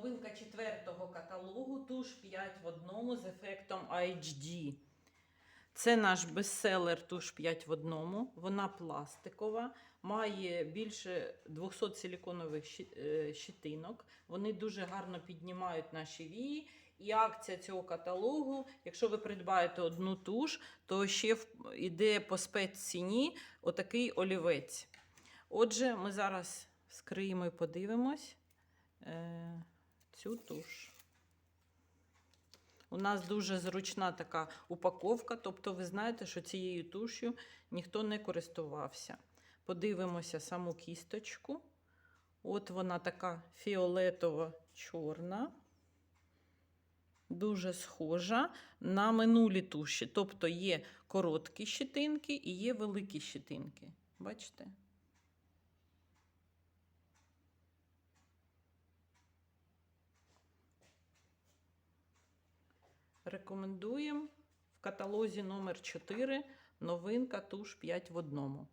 новинка четвертого каталогу туш 5 в одному з ефектом HD. Це наш бестселер туш 5 в одному. Вона пластикова, має більше 200 силіконових е, щитинок. Вони дуже гарно піднімають наші вії. І акція цього каталогу, якщо ви придбаєте одну туш, то ще йде по спецціні отакий олівець. Отже, ми зараз скриємо і подивимось цю туш. У нас дуже зручна така упаковка, тобто ви знаєте, що цією туш'ю ніхто не користувався. Подивимося саму кісточку. От вона така фіолетово-чорна, дуже схожа на минулі туші. Тобто є короткі щитинки і є великі щитинки. Бачите? Рекомендуємо в каталозі номер 4 новинка туш 5 в одному.